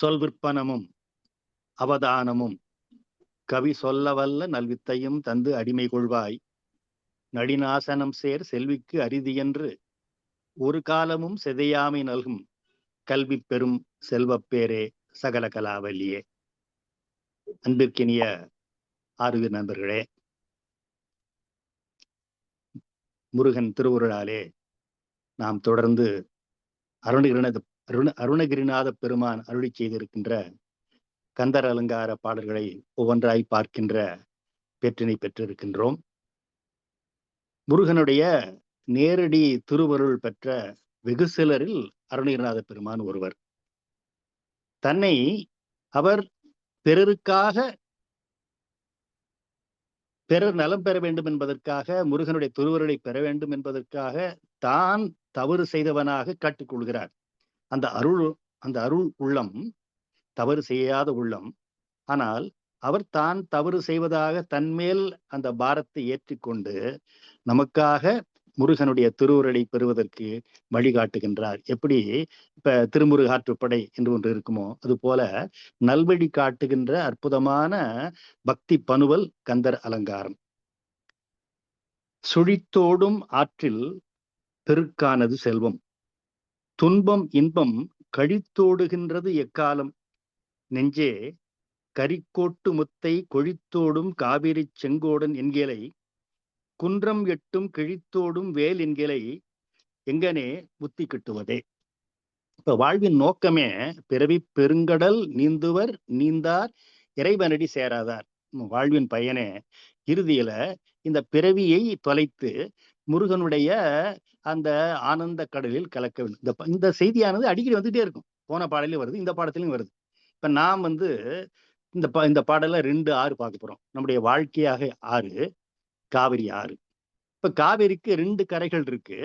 சொல் விற்பனமும் அவதானமும். கவி சொல்ல வல்ல நல்வித்தையும் தந்து அடிமை கொள்வாய். நடிநாசனம் சேர் செல்விக்கு அரிதி என்று ஒரு காலமும் சிதையாமை நல்கும் கல்வி பெறும் செல்வப்பேரே சகல கலாவல்லியே அன்பிற்கினிய ஆறுவி நண்பர்களே முருகன் திருவுருளாலே நாம் தொடர்ந்து அருணகிரணது அருண அருணகிரிநாத பெருமான் அருளி செய்திருக்கின்ற கந்தர் அலங்கார பாடல்களை ஒவ்வொன்றாய் பார்க்கின்ற பெற்றினை பெற்றிருக்கின்றோம். முருகனுடைய நேரடி திருவருள் பெற்ற வெகு சிலரில் அருணகிரிநாத பெருமான் ஒருவர். தன்னை அவர் பிறருக்காக பிறர் நலம் பெற வேண்டும் என்பதற்காக முருகனுடைய திருவருளை பெற வேண்டும் என்பதற்காக தான் தவறு செய்தவனாக காட்டிக்கொள்கிறார் அந்த அருள் அந்த அருள் உள்ளம் தவறு செய்யாத உள்ளம். ஆனால் அவர் தான் தவறு செய்வதாக தன்மேல் அந்த பாரத்தை ஏற்றிக்கொண்டு நமக்காக முருகனுடைய திருவுருளை பெறுவதற்கு வழிகாட்டுகின்றார். எப்படி? இப்ப திருமுருகாற்றுப்படை என்று ஒன்று இருக்குமோ அது போல நல்வழி காட்டுகின்ற அற்புதமான பக்தி பனுவல் கந்தர் அலங்காரம். சுழித்தோடும் ஆற்றில் பெருக்கானது செல்வம். துன்பம் இன்பம் கழித்தோடுகின்றது எக்காலம்? நெஞ்சே கரிக்கோட்டு முத்தை கொழித்தோடும் காவிரி செங்கோடன் என்கிலை குன்றம் எட்டும் கிழித்தோடும் வேல் என்கிலை எங்கனே புத்தி கட்டுவதே. இப்ப வாழ்வின் நோக்கமே பிறவி பெருங்கடல் நீந்துவர் நீந்தார் இறைவனடி சேராதார். வாழ்வின் பயனே இறுதியில இந்த பிறவியை தொலைத்து முருகனுடைய அந்த ஆனந்த கடலில் கலக்க வேண்டும். இந்த இந்த செய்தியானது அடிக்கடி வந்துட்டே இருக்கும். போன பாடலையும் வருது இந்த பாடத்திலையும் வருது. இப்ப நாம் வந்து இந்த பா இந்த பாடல ரெண்டு ஆறு பார்க்க போறோம். நம்முடைய வாழ்க்கையாக ஆறு காவிரி ஆறு. இப்ப காவிரிக்கு ரெண்டு கரைகள் இருக்கு.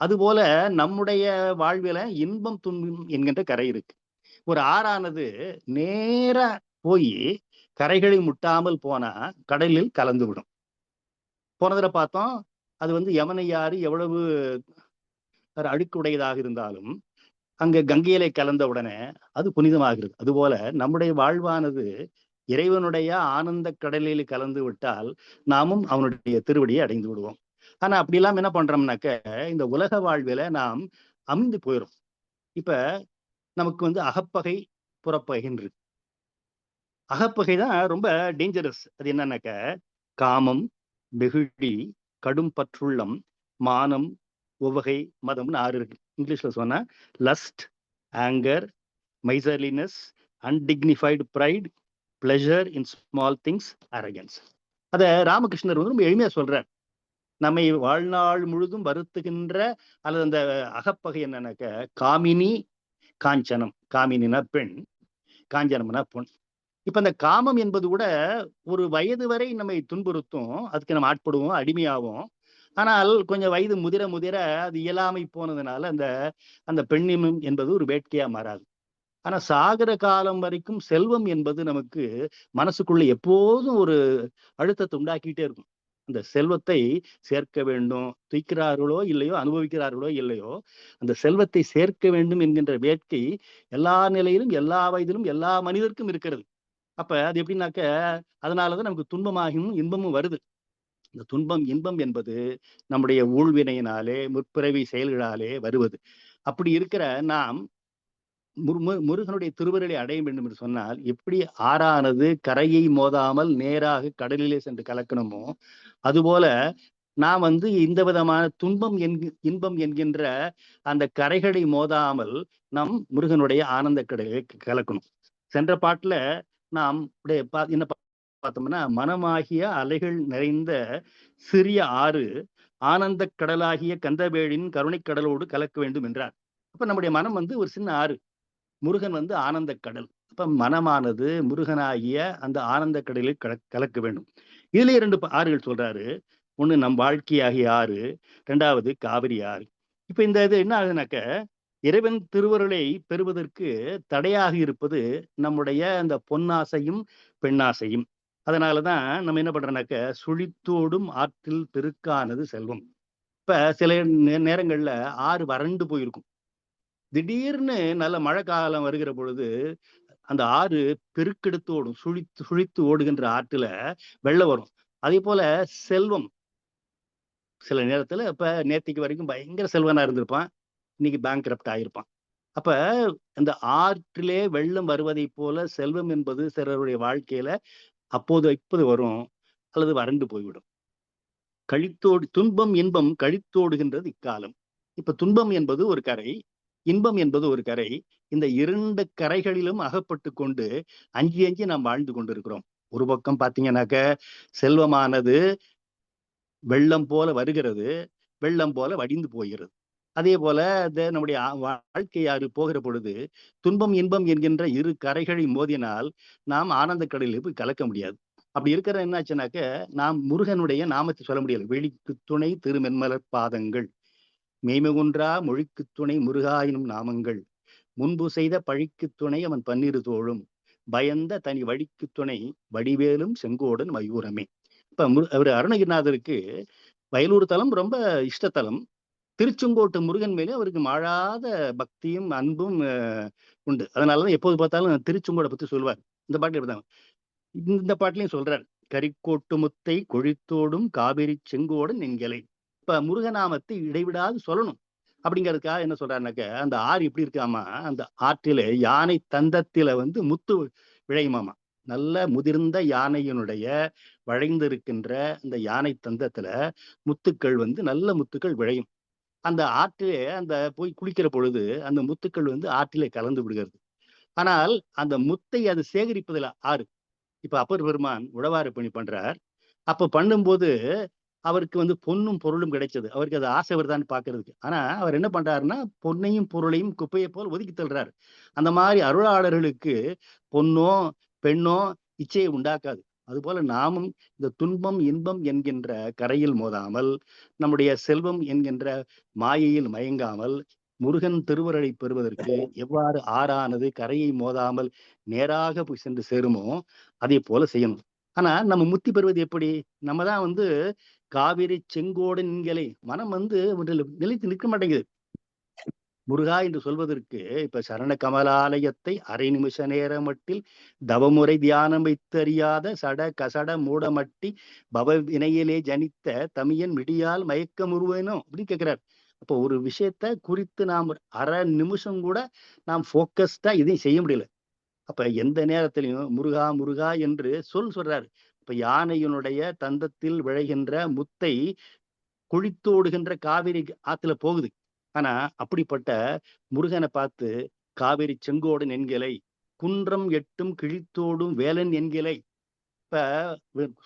அதுபோல நம்முடைய வாழ்வில இன்பம் துன்பம் என்கின்ற கரை இருக்கு. ஒரு ஆறானது நேரா போய் கரைகளை முட்டாமல் போனா கடலில் கலந்து விடும் போனதுல பார்த்தோம் அது வந்து யமனையாறு எவ்வளவு அழுக்குடையதாக இருந்தாலும் அங்க கங்கையிலே கலந்த உடனே அது புனிதமாகிறது. அதுபோல நம்முடைய வாழ்வானது இறைவனுடைய ஆனந்த கடலில் கலந்து விட்டால் நாமும் அவனுடைய திருவடியை அடைந்து விடுவோம். ஆனா அப்படி என்ன பண்றோம்னாக்க இந்த உலக வாழ்வில நாம் அமிழ்ந்து போயிடும் இப்ப நமக்கு வந்து அகப்பகை புறப்பகைன்னு இருக்கு அகப்பகை தான் ரொம்ப டேஞ்சரஸ் அது என்னன்னாக்க காமம் வெகுழி கடும் பற்றுள்ளம் மானம் உவகை மதம்னு ஆறு இருக்கு. இங்கிலீஷ்ல சொன்னா lust anger miserliness undignified pride pleasure in small things arrogance அதை ராமகிருஷ்ணர் வந்து ரொம்ப எளிமையா சொல்றார். நம்மை வாழ்நாள் முழுதும் வருத்துகின்ற அல்லது அந்த அகப்பகை என்னன்னாக்க காமினி காஞ்சனம். காமினினா பெண் காஞ்சனம்னா பொன். இப்ப அந்த காமம் என்பது கூட ஒரு வயது வரை நம்மை துன்புறுத்தும். அதுக்கு நம்ம ஆட்படுவோம் அடிமையாகும் ஆனால் கொஞ்சம் வயது முதிர முதிர அது இயலாமை போனதுனால அந்த அந்த பெண்ணிமம் என்பது ஒரு வேட்கையா மாறாது. ஆனா சாகர காலம் வரைக்கும் செல்வம் என்பது நமக்கு மனசுக்குள்ள எப்போதும் ஒரு அழுத்தத்தை உண்டாக்கிட்டே இருக்கும். அந்த செல்வத்தை சேர்க்க வேண்டும். துய்க்கிறார்களோ இல்லையோ அனுபவிக்கிறார்களோ இல்லையோ அந்த செல்வத்தை சேர்க்க வேண்டும் என்கின்ற வேட்கை எல்லா நிலையிலும் எல்லா வயதிலும் எல்லா மனிதருக்கும் இருக்கிறது. அப்ப அது எப்படின்னாக்க அதனாலதான் நமக்கு துன்பமாகவும் இன்பமும் வருது. இந்த துன்பம் இன்பம் என்பது நம்முடைய ஊழ்வினையினாலே முற்பிறவி செயல்களாலே வருவது. அப்படி இருக்கிற நாம் முருகனுடைய திருவருளை அடைய வேண்டும் என்று சொன்னால் எப்படி ஆறானது கரையை மோதாமல் நேராக கடலிலே சென்று கலக்கணுமோ அதுபோல நாம் வந்து இந்த விதமான துன்பம் என்கு இன்பம் என்கின்ற அந்த கரைகளை மோதாமல் நம் முருகனுடைய ஆனந்த கடலிலே கலக்கணும். சென்ற பாட்டுல நாம் என்ன பார்த்தோம்னா மனமாகிய அலைகள் நிறைந்த சிறிய ஆறு ஆனந்த கடலாகிய கந்தவேளின் கருணை கடலோடு கலக்க வேண்டும் என்றார். அப்ப நம்முடைய மனம் வந்து ஒரு சின்ன ஆறு. முருகன் வந்து ஆனந்த கடல். அப்ப மனமானது முருகனாகிய அந்த ஆனந்த கடலில் கல கலக்க வேண்டும். இதுல இரண்டு ஆறுகள் சொல்றாரு. ஒண்ணு நம் வாழ்க்கையாகிய ஆறு ரெண்டாவது காவிரி ஆறு. இப்ப இந்த இது என்ன ஆகுதுனாக்க இறைவன் திருவருளை பெறுவதற்கு தடையாக இருப்பது நம்முடைய அந்த பொன்னாசையும் பெண்ணாசையும். அதனாலதான் நம்ம என்ன பண்றோம்னாக்க சுழித்தோடும் ஆற்றில் பெருக்கானது செல்வம். இப்ப சில நேரங்கள்ல ஆறு வறண்டு போயிருக்கும். திடீர்னு நல்ல மழை காலம் வருகிற பொழுது அந்த ஆறு பெருக்கெடுத்து ஓடும் சுழித்து சுழித்து ஓடுகின்ற ஆற்றுல வெள்ளம் வரும். அதே போல செல்வம். சில நேரத்துல இப்ப நேத்திக்கு வரைக்கும் பயங்கர செல்வனா இருந்திருப்பான். இன்னைக்கு பேங்க் கிரப்ட் ஆயிருப்பான். அப்ப அந்த ஆற்றிலே வெள்ளம் வருவதை போல செல்வம் என்பது சிலருடைய வாழ்க்கையில அப்போது இப்போது வரும் அல்லது வறண்டு போய்விடும். கழித்தோடு துன்பம் இன்பம் கழித்தோடுகின்றது இக்காலம். இப்ப துன்பம் என்பது ஒரு கரை இன்பம் என்பது ஒரு கரை. இந்த இரண்டு கரைகளிலும் அகப்பட்டு கொண்டு அஞ்சி அஞ்சி நாம் வாழ்ந்து கொண்டிருக்கிறோம். ஒரு பக்கம் பார்த்தீங்கன்னாக்க செல்வமானது வெள்ளம் போல வருகிறது வெள்ளம் போல வடிந்து போகிறது. அதே போல இந்த நம்முடைய வாழ்க்கையாறு போகிற பொழுது துன்பம் இன்பம் என்கின்ற இரு கரைகளை மோதினால் நாம் ஆனந்த கடலில் போய் கலக்க முடியாது. அப்படி இருக்கிற என்னாச்சுனாக்க நாம் முருகனுடைய நாமத்தை சொல்ல முடியாது. வெளிக்கு துணை திருமென்மலர் பாதங்கள். மெய்மகுன்றா மொழிக்கு துணை முருகாயினும் நாமங்கள். முன்பு செய்த பழிக்கு துணை அவன் பன்னிரு தோழும் பயந்த தனி வழிக்கு துணை வடிவேலும் செங்கோடன் மயூரமே. இப்ப அவர் அருணகிரிநாதருக்கு வயலூர் தலம் ரொம்ப இஷ்டத்தலம் திருச்செங்கோட்டு முருகன் மேலே அவருக்கு மாழாத பக்தியும் அன்பும் உண்டு. அதனாலதான் எப்போது பார்த்தாலும் திருச்செங்கோடை பத்தி சொல்லுவார். இந்த பாட்டு எப்படிதான் இந்த பாட்டிலையும் சொல்றார் கரிக்கோட்டு முத்தை கொழித்தோடும் காவிரி செங்கோடன் என்கலை இப்ப முருகநாமத்தை இடைவிடாது சொல்லணும். அப்படிங்கிறதுக்காக என்ன சொல்றாருனாக்க அந்த ஆறு எப்படி இருக்காமா அந்த ஆற்றில யானை தந்தத்தில வந்து முத்து விழையுமாமா. நல்ல முதிர்ந்த யானையினுடைய வளைந்திருக்கின்ற அந்த யானை தந்தத்துல முத்துக்கள் வந்து நல்ல முத்துக்கள் விளையும். அந்த ஆற்றிலே அந்த போய் குளிக்கிற பொழுது அந்த முத்துக்கள் வந்து ஆற்றிலே கலந்து விடுகிறது. ஆனால் அந்த முத்தை அது சேகரிப்பதில் ஆறு. இப்ப அப்பர் பெருமான் உழவாறு பணி பண்றார். அப்ப பண்ணும்போது அவருக்கு வந்து பொண்ணும் பொருளும் கிடைச்சது. அவருக்கு அது ஆசை வருதான்னு பாக்குறதுக்கு ஆனா அவர் என்ன பண்றாருன்னா பொன்னையும் பொருளையும் குப்பையை போல் ஒதுக்கி தள்ளுறாரு. அந்த மாதிரி அருளாளர்களுக்கு பொண்ணோ பெண்ணோ இச்சையை உண்டாக்காது. அதுபோல நாமும் இந்த துன்பம் இன்பம் என்கின்ற கரையில் மோதாமல் நம்முடைய செல்வம் என்கின்ற மாயையில் மயங்காமல் முருகன் திருவருளை பெறுவதற்கு எவ்வாறு ஆறானது கரையை மோதாமல் நேராக போய் சென்று சேருமோ அதே போல செய்யணும். ஆனா நம்ம முத்தி பெறுவது எப்படி? நம்ம தான் வந்து காவிரி செங்கோடு மனம் வந்து நிலைத்து நிற்க மாட்டேங்குது. முருகா என்று சொல்வதற்கு இப்ப சரண கமலாலயத்தை அரை நிமிஷ நேரமட்டில் தவமுறை தியானம் வைத்தறியாத சட கசட மூடமட்டி பவ வினையிலே ஜனித்த தமியன் மிடியால் மயக்கம் உருவேனும் அப்படின்னு கேட்கிறார் அப்போ ஒரு விஷயத்த குறித்து நாம் அரை நிமிஷம் கூட நாம் ஃபோக்கஸ்டா இதையும் செய்ய முடியல. அப்ப எந்த நேரத்திலையும் முருகா முருகா என்று சொல் சொல்றாரு. இப்ப யானையினுடைய தந்தத்தில் விளைகின்ற முத்தை குழித்தோடுகின்ற காவிரி ஆத்துல போகுது. ஆனா அப்படிப்பட்ட முருகனை பார்த்து காவேரி செங்கோடன் என்கிலை குன்றம் எட்டும் கிழித்தோடும் வேலன் என்கிலை. இப்ப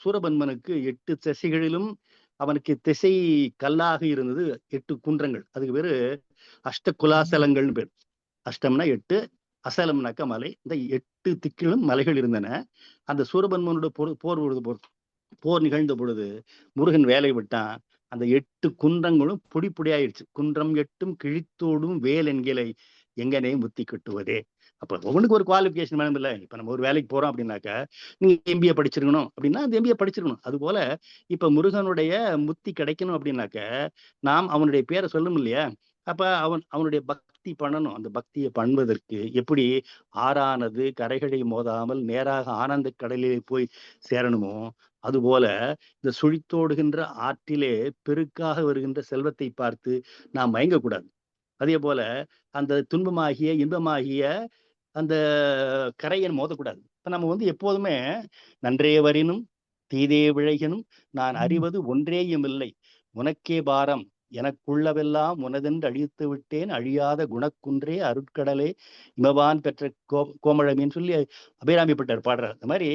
சூரபன்மனுக்கு எட்டு திசைகளிலும் அவனுக்கு திசை கல்லாக இருந்தது எட்டு குன்றங்கள். அதுக்கு பேரு அஷ்ட குலாசலங்கள்னு பேர். அஷ்டம்னா எட்டு அசலம்னாக்க மலை. இந்த எட்டு திக்கிலும் மலைகள் இருந்தன. அந்த சூரபன்மனோட போர் போர் போர் போர் நிகழ்ந்த பொழுது முருகன் வேலை விட்டான். அந்த எட்டு குன்றங்களும் பொடி பொடியாயிடுச்சு குன்றம் எட்டும் கிழித்தோடும் வேல் என்கிலை எங்கனே முத்தி கட்டுவதே. அப்ப ஒவ்வொன்றுக்கு ஒரு குவாலிபிகேஷன் வேணும் இல்லை. இப்ப நம்ம ஒரு வேலைக்கு போறோம் அப்படின்னாக்க நீங்க எம்பிஏ படிச்சிருக்கணும் அப்படின்னா அந்த எம்பிஏ படிச்சிருக்கணும். அது போல இப்ப முருகனுடைய முத்தி கிடைக்கணும் அப்படின்னாக்க நாம் அவனுடைய பேரை சொல்லும் இல்லையா? அப்ப அவன் அவனுடைய பக்தி பண்ணணும். அந்த பக்தியை பண்ணுவதற்கு எப்படி ஆறானது கரைகளை மோதாமல் நேராக ஆனந்த கடலிலே போய் சேரணுமோ அதுபோல இந்த சுழித்தோடுகின்ற ஆற்றிலே பெருக்காக வருகின்ற செல்வத்தை பார்த்து நாம் மயங்கக்கூடாது. அதே போல அந்த துன்பமாகிய இன்பமாகிய அந்த கரையன் மோதக்கூடாது. இப்ப நம்ம வந்து எப்போதுமே நன்றே வரினும் தீதே விழைகனும் நான் அறிவது ஒன்றேயும் இல்லை உனக்கே பாரம் எனக்குள்ளவெல்லாம் உனதென்று அழித்து விட்டேன். அழியாத குணக்குன்றே அருட்கடலே. இமவான் பெற்ற கோ கோமழமின்னு சொல்லி அபிராமிப்பட்டார் பாடுறார். இந்த மாதிரி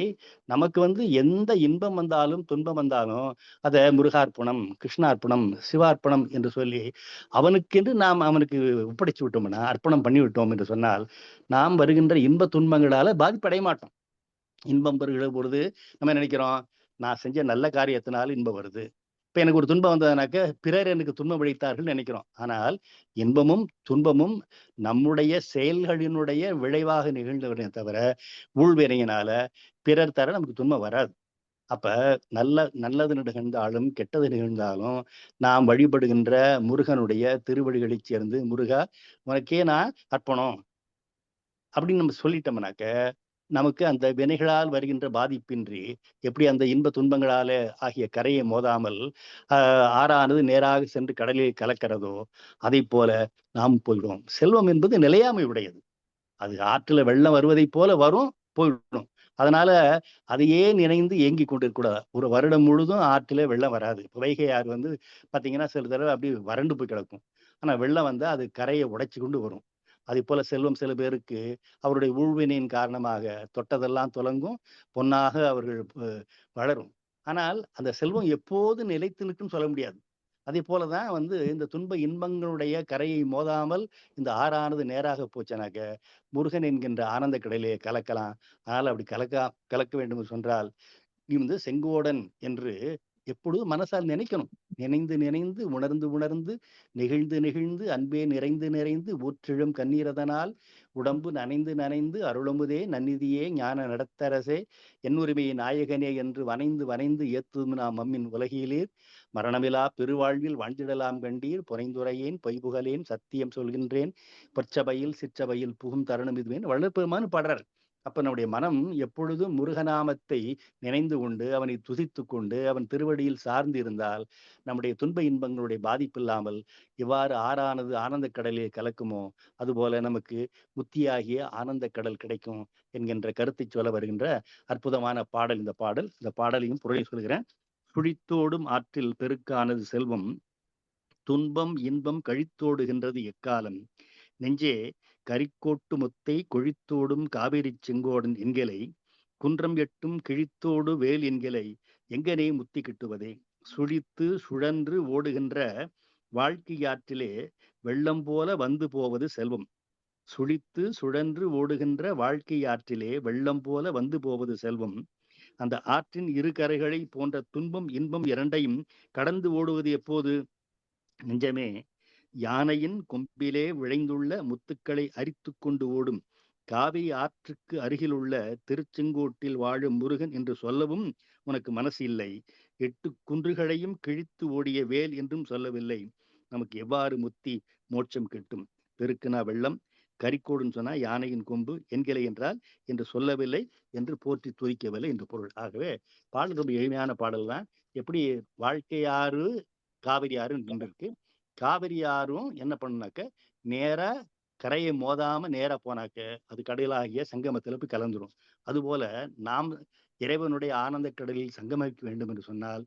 நமக்கு வந்து எந்த இன்பம் வந்தாலும் துன்பம் வந்தாலும் அதை முருகார்ப்பணம் கிருஷ்ணார்ப்பணம் சிவார்ப்பணம் என்று சொல்லி அவனுக்கென்று நாம் அவனுக்கு ஒப்படைச்சு விட்டோம்னா அர்ப்பணம் பண்ணி விட்டோம் என்று சொன்னால் நாம் வருகின்ற இன்ப துன்பங்களால பாதிப்படைய மாட்டோம். இன்பம் பெறுகிற பொழுது நம்ம நினைக்கிறோம்? நான் செஞ்ச நல்ல காரியத்தினால இன்பம் வருது. இப்ப எனக்கு ஒரு துன்பம் வந்ததுனாக்க பிறர் எனக்கு துன்பம் விளைத்தார்கள் நினைக்கிறோம். ஆனால் இன்பமும் துன்பமும் நம்முடைய செயல்களினுடைய விளைவாக நிகழ்ந்தவரே தவிர உள்வினையினால பிறர் தர நமக்கு துன்பம் வராது. அப்ப நல்ல நல்லது நிகழ்ந்தாலும் கெட்டது நிகழ்ந்தாலும் நாம் வழிபடுகின்ற முருகனுடைய திருவடிகளை சேர்ந்து முருகா உனக்கே நான் அர்ப்பணம் அப்படின்னு நம்ம சொல்லிட்டோம்னாக்க நமக்கு அந்த வினைகளால் வருகின்ற பாதிப்பின்றி எப்படி அந்த இன்ப துன்பங்களால ஆகிய கரையை மோதாமல் ஆஹ் ஆறானது நேராக சென்று கடலில் கலக்கிறதோ அதை போல நாம் போயிடுவோம் செல்வம் என்பது நிலையாமை உடையது. அது ஆற்றுல வெள்ளம் வருவதைப் போல வரும் போயிடும் அதனால அதையே நினைந்து ஏங்கி கொண்டிருக்கூடாது ஒரு வருடம் முழுதும் ஆற்றில வெள்ளம் வராது. வைகை ஆறு வந்து பாத்தீங்கன்னா சில தடவை அப்படி வறண்டு போய் கிடக்கும். ஆனா வெள்ளம் வந்தால் அது கரையை உடைச்சு கொண்டு வரும். அதே போல செல்வம் சில பேருக்கு அவருடைய உழ்வினையின் காரணமாக தொட்டதெல்லாம் துலங்கும் பொன்னாக அவர்கள் வளரும். ஆனால் அந்த செல்வம் எப்போது நிலைத்து நிற்கும் சொல்ல முடியாது. அதே போலதான் வந்து இந்த துன்ப இன்பங்களுடைய கரையை மோதாமல் இந்த ஆறானது நேராக போச்சனாக்க முருகன் என்கின்ற ஆனந்த கடையிலே கலக்கலாம். ஆனால் அப்படி கலக்கா கலக்க வேண்டும் என்று சொன்னால் நீ வந்து செங்கோடன் என்று எப்பொழுதும் மனசால் நினைக்கணும்? நினைந்து நினைந்து உணர்ந்து உணர்ந்து நெகிழ்ந்து நெகிழ்ந்து அன்பே நிறைந்து நிறைந்து ஊற்றிழும் கண்ணீரதனால் உடம்பு நனைந்து நனைந்து அருளமுதே நன்னிதியே ஞான நடத்தரசே என்னுரிமையை நாயகனே என்று வனைந்து வனைந்து ஏத்தும் நாம் அம்மின் உலகிலேர் மரணமிலா பெருவாழ்வில் வாழ்ந்திடலாம் கண்டீர் புனைந்துரையேன் பொய்புகலேன் சத்தியம் சொல்கின்றேன் பொற்சபையில் சிற்றபையில் புகும் தருணம் இதுவேன் வளர்ப்பெருமான்னு பாடுறார். அப்ப நம்முடைய மனம் எப்பொழுதும் முருகநாமத்தை நினைந்து கொண்டு அவனை துதித்து கொண்டு அவன் திருவடியில் சார்ந்து இருந்தால் நம்முடைய துன்ப இன்பங்களுடைய பாதிப்பில்லாமல் இவ்வாறு ஆறானது ஆனந்த கடலில் கலக்குமோ? அதுபோல நமக்கு முத்தியாகிய ஆனந்த கடல் கிடைக்கும் என்கின்ற கருத்தை சொல்ல வருகின்ற அற்புதமான பாடல் இந்த பாடல். இந்த பாடலையும் பொருளை சொல்கிறேன். சுழித்தோடும் ஆற்றில் பெருக்கானது செல்வம் துன்பம் இன்பம் கழித்தோடுகின்றது எக்காலம்? நெஞ்சே கரிக்கோட்டு முத்தை கொழித்தோடும் காவிரி செங்கோடன் என்கிலை குன்றம் எட்டும் கிழித்தோடு வேல் என்கிலை எங்கனே முத்தி கிட்டுவதே? சுழித்து சுழன்று ஓடுகின்ற வாழ்க்கையாற்றிலே வெள்ளம் போல வந்து போவது செல்வம். சுழித்து சுழன்று ஓடுகின்ற வாழ்க்கையாற்றிலே வெள்ளம் போல வந்து போவது செல்வம். அந்த ஆற்றின் இரு கரைகளை போன்ற துன்பம் இன்பம் இரண்டையும் கடந்து ஓடுவது எப்போது? நெஞ்சமே யானையின் கொம்பிலே விளைந்துள்ள முத்துக்களை அரித்து கொண்டு ஓடும். காவிரி ஆற்றுக்கு அருகிலுள்ள திருச்செங்கோட்டில் வாழும் முருகன் என்று சொல்லவும் உனக்கு மனசு இல்லை எட்டு குன்றுகளையும் கிழித்து ஓடிய வேல் என்றும் சொல்லவில்லை. நமக்கு எவ்வாறு முத்தி மோட்சம் கிட்டும்? பெருக்குனா வெள்ளம் கரிக்கோடுன்னு சொன்னா யானையின் கொம்பு என்கிலை என்றால் என்று சொல்லவில்லை என்று போற்றி துதிக்கவில்லை என்று பொருள். ஆகவே பாடல் ரொம்ப எளிமையான பாடல் தான் எப்படி வாழ்க்கையாறு காவிரி ஆறு நின்றிருக்கு காவிரி ஆறும் என்ன பண்ணுனாக்க நேரா கரையை மோதாம நேரா போனாக்க அது கடலாகிய சங்கமத்தில் போய் கலந்துரும். அதுபோல நாம் இறைவனுடைய ஆனந்த கடலில் சங்கமிக்க வேண்டும் என்று சொன்னால்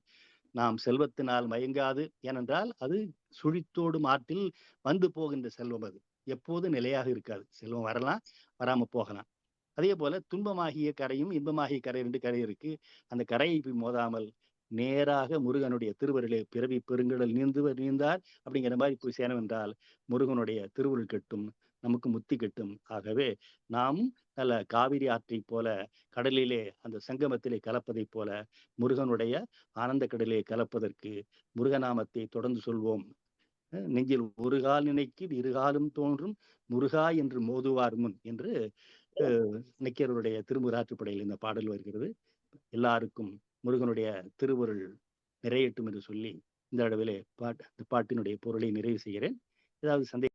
நாம் செல்வத்தினால் மயங்காது. ஏனென்றால் அது சுழித்தோடும் ஆற்றில் வந்து போகின்ற செல்வம் அது. எப்போதும் நிலையாக இருக்காது. செல்வம் வரலாம் வராம போகலாம். அதே போல துன்பமாகிய கரையும் இன்பமாகிய கரை ரெண்டு கரை இருக்கு. அந்த கரையை போய் மோதாமல் நேராக முருகனுடைய திருவருளே பிறவி பெருங்கடல் நீந்து நீந்தார். அப்படிங்கிற மாதிரி போய் சேரம் என்றால் முருகனுடைய திருவுருள் கட்டும் நமக்கு முத்தி கட்டும். ஆகவே நாமும் நல்ல காவிரி ஆற்றை போல கடலிலே அந்த சங்கமத்திலே கலப்பதைப் போல முருகனுடைய ஆனந்த கடலிலே கலப்பதற்கு முருகநாமத்தை தொடர்ந்து சொல்வோம். அஹ் நெஞ்சில் ஒரு கால் நினைக்கு இருகாலும் தோன்றும் முருகா என்று மோதுவார் முன் என்று அஹ் நக்கீரருடைய திருமுறாற்றுப்படையில் இந்த பாடல் வருகிறது. எல்லாருக்கும் முருகனுடைய திருவருள் நிறையட்டும் என்று சொல்லி இந்த அளவிலே பாட் பாட்டினுடைய பொருளை நிறைவு செய்கிறேன். ஏதாவது சந்தேகம்